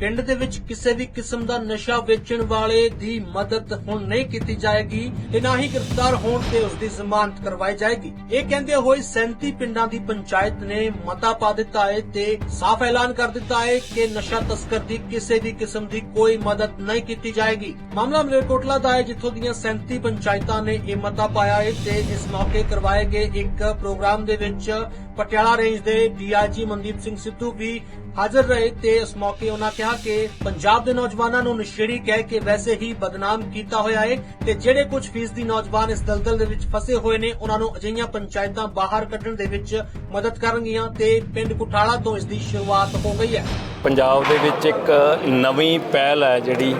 ਪਿੰਡ ਦੇ ਵਿੱਚ ਕਿਸੇ ਵੀ ਕਿਸਮ ਦਾ ਨਸ਼ਾ ਵੇਚਣ ਵਾਲੇ ਦੀ ਮਦਦ ਹੁਣ ਨਹੀਂ ਕੀਤੀ ਜਾਏਗੀ, ਤੇ ਨਾ ਹੀ ਗ੍ਰਿਫਤਾਰ ਹੋਣ ਤੇ ਉਸ ਦੀ ਜ਼ਮਾਨਤ ਕਰਵਾਈ ਜਾਏਗੀ। ਇਹ ਕਹਿੰਦੇ ਹੋਏ 37 ਪਿੰਡਾਂ ਦੀ ਪੰਚਾਇਤ ਨੇ ਮਤਾ ਪਾ ਦਿੱਤਾ ਹੈ ਤੇ ਸਾਫ਼ ਐਲਾਨ ਕਰ ਦਿੱਤਾ ਹੈ ਕਿ ਨਸ਼ਾ ਤਸਕਰ ਦੀ ਕਿਸੇ ਵੀ ਕਿਸਮ ਦੀ ਕੋਈ ਮਦਦ ਨਹੀਂ ਕੀਤੀ ਜਾਏਗੀ। ਮਾਮਲਾ ਮਲੇਰਕੋਟਲਾ ਦਾ ਹੈ, ਜਿੱਥੋਂ ਦੀਆਂ 37 ਪੰਚਾਇਤਾਂ ਨੇ ਇਹ ਮਤਾ ਪਾਇਆ ਹੈ ਤੇ ਇਸ ਮੌਕੇ ਕਰਵਾਏ ਗਏ ਇੱਕ ਪ੍ਰੋਗਰਾਮ ਦੇ ਵਿੱਚ ਪਟਿਆਲਾ ਰੇਂਜ ਦੇ ਡੀਆਈਜੀ ਮਨਦੀਪ ਸਿੰਘ ਸਿੱਧੂ ਵੀ ਹਾਜ਼ਰ ਰਹੇ ਤੇ ਇਸ ਮੌਕੇ ਉਹਨਾਂ ਕਿਹਾ ਕਿ ਪੰਜਾਬ ਦੇ ਨੌਜਵਾਨਾਂ ਨੂੰ ਨਸ਼ੇੜੀ ਕਹਿ ਕੇ ਵੈਸੇ ਹੀ ਬਦਨਾਮ ਕੀਤਾ ਹੋਇਆ ਹੈ ਤੇ ਜਿਹੜੇ ਕੁਝ ਫੀਸਦੀ ਨੌਜਵਾਨ ਇਸ ਦਲਦਲ ਦੇ ਵਿੱਚ ਫਸੇ ਹੋਏ ਨੇ ਉਹਨਾਂ ਨੂੰ ਅਜਿਹੀਆਂ ਪੰਚਾਇਤਾਂ ਬਾਹਰ ਕੱਢਣ ਦੇ ਵਿੱਚ ਮਦਦ ਕਰਨਗੀਆਂ ਤੇ ਪਿੰਡ ਕੁਠਾਲਾ ਤੋਂ ਇਸ ਦੀ ਸ਼ੁਰੂਆਤ ਹੋ ਗਈ ਹੈ। ਪੰਜਾਬ ਦੇ ਵਿੱਚ ਇੱਕ ਨਵੀਂ ਪਹਿਲ ਹੈ ਜਿਹੜੀ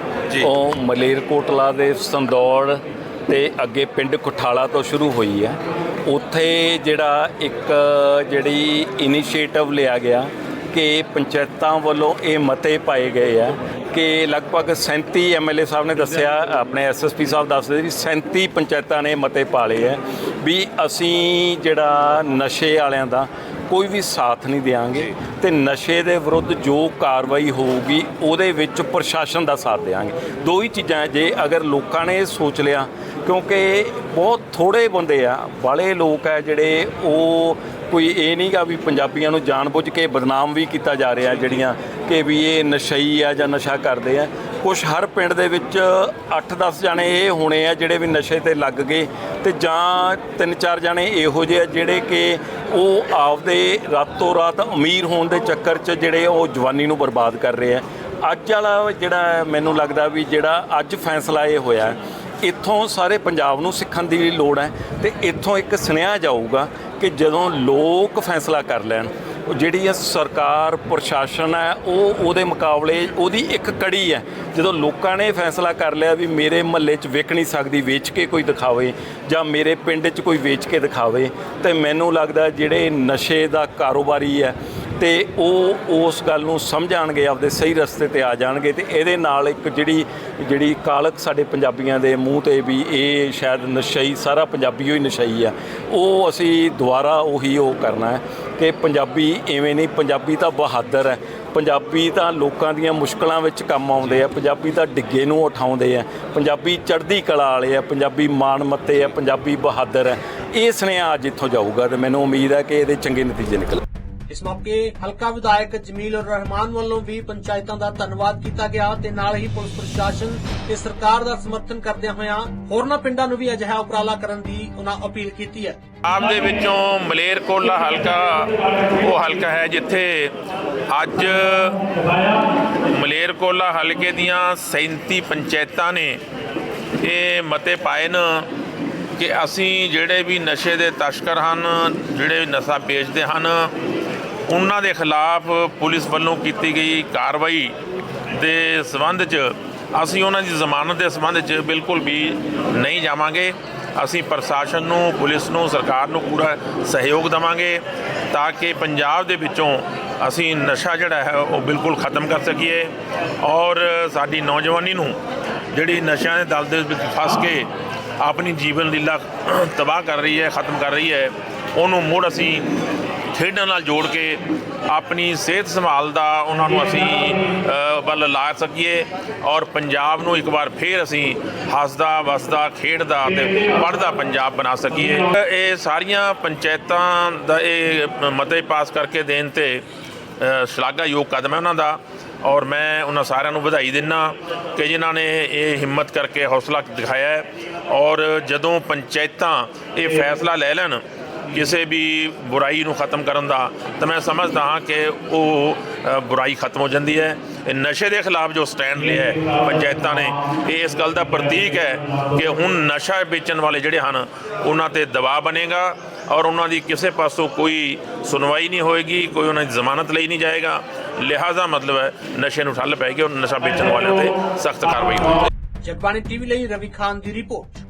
ਉਹ ਮਲੇਰਕੋਟਲਾ ਦੇ ਸੰਦੌੜ ਤੇ ਅੱਗੇ ਪਿੰਡ ਕੁਠਾਲਾ ਤੋਂ ਸ਼ੁਰੂ ਹੋਈ ਹੈ। ਉੱਥੇ ਜਿਹੜਾ ਇੱਕ ਜਿਹੜੀ ਇਨੀਸ਼ੀਏਟਿਵ ਲਿਆ ਗਿਆ ਕਿ ਪੰਚਾਇਤਾਂ ਵੱਲੋਂ ਇਹ ਮਤੇ ਪਾਏ ਗਏ ਆ ਕਿ ਲਗਭਗ 37 ਐਮਐਲਏ ਸਾਹਿਬ ਨੇ ਦੱਸਿਆ ਆਪਣੇ ਐਸਐਸਪੀ ਸਾਹਿਬ ਦੱਸਦੇ ਵੀ 37 ਪੰਚਾਇਤਾਂ ਨੇ ਮਤੇ ਪਾਲੇ ਆ ਵੀ ਅਸੀਂ ਜਿਹੜਾ ਨਸ਼ੇ ਵਾਲਿਆਂ ਦਾ ਕੋਈ ਵੀ ਸਾਥ ਨਹੀਂ ਦੇਵਾਂਗੇ ਤੇ ਨਸ਼ੇ ਦੇ ਵਿਰੁੱਧ ਜੋ ਕਾਰਵਾਈ ਹੋਊਗੀ ਉਹਦੇ ਵਿੱਚ ਪ੍ਰਸ਼ਾਸਨ ਦਾ ਸਾਥ ਦੇਵਾਂਗੇ ਦੋ ਹੀ ਚੀਜ਼ਾਂ ਜੇ ਅਗਰ ਲੋਕਾਂ ਨੇ ਸੋਚ ਲਿਆ ਕਿਉਂਕਿ ਬਹੁਤ ਥੋੜੇ ਬੰਦੇ ਆ ਬਾਲੇ ਲੋਕ ਆ ਜਿਹੜੇ ਉਹ ਕੋਈ ਇਹ ਨਹੀਂਗਾ ਵੀ ਪੰਜਾਬੀਆਂ ਨੂੰ ਜਾਣਬੁੱਝ ਕੇ ਬਦਨਾਮ ਵੀ ਕੀਤਾ ਜਾ ਰਿਹਾ ਜਿਹੜੀਆਂ ਕਿ ਵੀ ਇਹ ਨਸ਼ਈ ਆ ਜਾਂ ਨਸ਼ਾ ਕਰਦੇ ਆ। ਕੁਝ ਹਰ ਪਿੰਡ ਦੇ ਵਿੱਚ 8-10 ਜਾਣੇ ਇਹ ਹੋਣੇ ਆ ਜਿਹੜੇ ਵੀ ਨਸ਼ੇ ਤੇ ਲੱਗ ਗਏ ਤੇ ਜਾਂ ਤਿੰਨ ਚਾਰ ਜਾਣੇ ਇਹੋ ਜਿਹੇ ਆ ਜਿਹੜੇ ਕਿ ਉਹ ਆਪਦੇ ਰਾਤੋਂ ਰਾਤ ਅਮੀਰ ਹੋਣ ਦੇ ਚੱਕਰ 'ਚ ਜਿਹੜੇ ਉਹ ਜਵਾਨੀ ਨੂੰ ਬਰਬਾਦ ਕਰ ਰਹੇ ਆ। ਅੱਜ ਵਾਲਾ ਜਿਹੜਾ ਮੈਨੂੰ ਲੱਗਦਾ ਵੀ ਜਿਹੜਾ ਅੱਜ ਫੈਸਲਾ ਇਹ ਹੋਇਆ ਇੱਥੋਂ ਸਾਰੇ ਪੰਜਾਬ ਨੂੰ ਸਿੱਖਣ ਦੀ ਲੋੜ ਹੈ ਤੇ ਇੱਥੋਂ ਇੱਕ ਸੁਨੇਹਾ ਜਾਊਗਾ ਕਿ ਜਦੋਂ ਲੋਕ ਫੈਸਲਾ ਕਰ ਲੈਣ, ਉਹ ਜਿਹੜੀ ਆ ਸਰਕਾਰ, ਪ੍ਰਸ਼ਾਸਨ ਹੈ, ਉਹ ਉਹਦੇ ਮੁਕਾਬਲੇ ਉਹਦੀ ਇੱਕ ਕੜੀ ਹੈ। ਜਦੋਂ ਲੋਕਾਂ ਨੇ ਫੈਸਲਾ ਕਰ ਲਿਆ ਵੀ ਮੇਰੇ ਮਹੱਲੇ 'ਚ ਵਿਕ ਨਹੀਂ ਸਕਦੀ, ਵੇਚ ਕੇ ਕੋਈ ਦਿਖਾਵੇ ਜਾਂ ਮੇਰੇ ਪਿੰਡ 'ਚ ਕੋਈ ਵੇਚ ਕੇ ਦਿਖਾਵੇ, ਤੇ ਮੈਨੂੰ ਲੱਗਦਾ ਜਿਹੜੇ ਨਸ਼ੇ ਦਾ ਕਾਰੋਬਾਰੀ ਹੈ ਤੇ ਉਹ ਉਸ ਗੱਲ ਨੂੰ ਸਮਝਾਣਗੇ, ਆਪਦੇ ਸਹੀ ਰਸਤੇ ਤੇ ਆ ਜਾਣਗੇ ਤੇ ਇਹਦੇ ਨਾਲ ਇੱਕ ਜਿਹੜੀ ਜਿਹੜੀ ਕਾਲਕ ਸਾਡੇ ਪੰਜਾਬੀਆਂ ਦੇ ਮੂੰਹ ਤੇ ਵੀ ਇਹ ਸ਼ਾਇਦ ਨਸ਼ਈ, ਸਾਰਾ ਪੰਜਾਬੀ ਹੋਈ ਨਸ਼ਈ ਆ। ਉਹ ਅਸੀਂ ਦੁਬਾਰਾ ਉਹੀ ਉਹ ਕਰਨਾ ਹੈ ਕਿ ਪੰਜਾਬੀ ਐਵੇਂ ਨਹੀਂ, ਪੰਜਾਬੀ ਤਾਂ ਬਹਾਦਰ ਹੈ। ਪੰਜਾਬੀ ਤਾਂ ਲੋਕਾਂ ਦੀਆਂ ਮੁਸ਼ਕਲਾਂ ਵਿੱਚ ਕੰਮ ਆਉਂਦੇ ਆ, ਪੰਜਾਬੀ ਤਾਂ ਡਿੱਗੇ ਨੂੰ ਉਠਾਉਂਦੇ ਆ। ਪੰਜਾਬੀ ਚੜ੍ਹਦੀ ਕਲਾ ਵਾਲੇ ਆ, ਪੰਜਾਬੀ ਮਾਣ ਮੱਤੇ ਆ, ਪੰਜਾਬੀ ਬਹਾਦਰ ਹੈ। ਇਹ ਸੁਨੇਹਾ ਅੱਜ ਇੱਥੋਂ ਜਾਊਗਾ ਤੇ ਮੈਨੂੰ ਉਮੀਦ ਹੈ ਕਿ ਇਹਦੇ ਚੰਗੇ ਨਤੀਜੇ ਨਿਕਲ ਇਸ ਮੌਕੇ ਹਲਕਾ ਵਿਧਾਇਕ ਜਮੀਲ ਉਰ ਰਹਿਮਾਨ ਵੱਲੋਂ ਵੀ ਪੰਚਾਇਤਾਂ ਦਾ ਧੰਨਵਾਦ ਕੀਤਾ ਗਿਆ ਤੇ ਨਾਲ ਹੀ ਪੁਲਿਸ ਪ੍ਰਸ਼ਾਸਨ ਤੇ ਸਰਕਾਰ ਦਾ ਸਮਰਥਨ ਕਰਦਿਆਂ ਹੋਇਆਂ ਹੋਰਨਾਂ ਪਿੰਡਾਂ ਨੂੰ ਵੀ ਅਜਿਹਾ ਉਪਰਾਲਾ ਕਰਨ ਦੀ ਉਹਨਾਂ ਅਪੀਲ ਕੀਤੀ ਹੈ। ਆਪ ਦੇ ਵਿੱਚੋਂ ਮਲੇਰਕੋਟਲਾ ਹਲਕਾ, ਉਹ ਹਲਕਾ ਹੈ ਜਿੱਥੇ ਅੱਜ ਮਲੇਰਕੋਟਲਾ ਹਲਕੇ ਦੀਆਂ 37 ਪੰਚਾਇਤਾਂ ਨੇ ਇਹ ਮਤੇ ਪਾਏ ਨੇ ਕਿ ਅਸੀਂ ਜਿਹੜੇ ਵੀ ਨਸ਼ੇ ਦੇ ਤਸਕਰ ਹਨ, ਜਿਹੜੇ ਨਸ਼ਾ ਵੇਚਦੇ ਹਨ ਉਹਨਾਂ ਦੇ ਖਿਲਾਫ ਪੁਲਿਸ ਵੱਲੋਂ ਕੀਤੀ ਗਈ ਕਾਰਵਾਈ ਦੇ ਸਬੰਧ 'ਚ ਅਸੀਂ ਉਹਨਾਂ ਦੀ ਜ਼ਮਾਨਤ ਦੇ ਸਬੰਧ 'ਚ ਬਿਲਕੁਲ ਵੀ ਨਹੀਂ ਜਾਵਾਂਗੇ। ਅਸੀਂ ਪ੍ਰਸ਼ਾਸਨ ਨੂੰ, ਪੁਲਿਸ ਨੂੰ, ਸਰਕਾਰ ਨੂੰ ਪੂਰਾ ਸਹਿਯੋਗ ਦੇਵਾਂਗੇ ਤਾਂ ਕਿ ਪੰਜਾਬ ਦੇ ਵਿੱਚੋਂ ਅਸੀਂ ਨਸ਼ਾ ਜਿਹੜਾ ਹੈ ਉਹ ਬਿਲਕੁਲ ਖਤਮ ਕਰ ਸਕੀਏ ਔਰ ਸਾਡੀ ਨੌਜਵਾਨੀ ਨੂੰ ਜਿਹੜੀ ਨਸ਼ਿਆਂ ਦੇ ਦਲ ਦੇ ਵਿੱਚ ਫਸ ਕੇ ਆਪਣੀ ਜੀਵਨ ਲੀਲਾ ਤਬਾਹ ਕਰ ਰਹੀ ਹੈ, ਖਤਮ ਕਰ ਰਹੀ ਹੈ, ਉਹਨੂੰ ਮੁੜ ਅਸੀਂ ਖੇਡਾਂ ਨਾਲ ਜੋੜ ਕੇ ਆਪਣੀ ਸਿਹਤ ਸੰਭਾਲ ਦਾ ਉਹਨਾਂ ਨੂੰ ਅਸੀਂ ਵੱਲ ਲਾ ਸਕੀਏ ਔਰ ਪੰਜਾਬ ਨੂੰ ਇੱਕ ਵਾਰ ਫੇਰ ਅਸੀਂ ਹੱਸਦਾ, ਵਸਦਾ, ਖੇਡਦਾ ਤੇ ਪੜ੍ਹਦਾ ਪੰਜਾਬ ਬਣਾ ਸਕੀਏ। ਇਹ ਸਾਰੀਆਂ ਪੰਚਾਇਤਾਂ ਦਾ ਇਹ ਮਤੇ ਪਾਸ ਕਰਕੇ ਦੇਣ ਤੇ ਸ਼ਲਾਘਾਯੋਗ ਕਦਮ ਹੈ ਉਹਨਾਂ ਦਾ ਔਰ ਮੈਂ ਉਹਨਾਂ ਸਾਰਿਆਂ ਨੂੰ ਵਧਾਈ ਦਿੰਦਾ ਕਿ ਜਿਨ੍ਹਾਂ ਨੇ ਇਹ ਹਿੰਮਤ ਕਰਕੇ ਹੌਸਲਾ ਦਿਖਾਇਆ ਹੈ ਔਰ ਜਦੋਂ ਪੰਚਾਇਤਾਂ ਇਹ ਫੈਸਲਾ ਲੈ ਲੈਣ ਕਿਸੇ ਵੀ ਬੁਰਾਈ ਨੂੰ ਖਤਮ ਕਰਨ ਦਾ, ਤਾਂ ਮੈਂ ਸਮਝਦਾ ਹਾਂ ਕਿ ਉਹ ਬੁਰਾਈ ਖਤਮ ਹੋ ਜਾਂਦੀ ਹੈ। ਇਹ ਨਸ਼ੇ ਦੇ ਖਿਲਾਫ ਜੋ ਸਟੈਂਡ ਲਿਆ ਹੈ ਪੰਚਾਇਤਾਂ ਨੇ, ਇਹ ਇਸ ਗੱਲ ਦਾ ਪ੍ਰਤੀਕ ਹੈ ਕਿ ਹੁਣ ਨਸ਼ਾ ਵੇਚਣ ਵਾਲੇ ਜਿਹੜੇ ਹਨ, ਉਹਨਾਂ ਤੇ ਦਬਾਅ ਬਣੇਗਾ ਔਰ ਉਹਨਾਂ ਦੀ ਕਿਸੇ ਪਾਸੋਂ ਕੋਈ ਸੁਣਵਾਈ ਨਹੀਂ ਹੋਏਗੀ, ਕੋਈ ਉਹਨਾਂ ਦੀ ਜ਼ਮਾਨਤ ਲਈ ਨਹੀਂ ਜਾਏਗਾ। ਲਿਹਾਜ਼ਾ ਮਤਲਬ ਹੈ ਨਸ਼ੇ ਨੂੰ ਠੱਲ ਪੈਗੀ ਔਰ ਨਸ਼ਾ ਵੇਚਣ ਵਾਲਿਆਂ ਤੇ ਸਖਤ ਕਾਰਵਾਈ ਹੋਵੇਗੀ ਜਗਬਾਣੀ ਟੀਵੀ ਲਈ ਰਵੀ ਖਾਨ ਦੀ ਰਿਪੋਰਟ।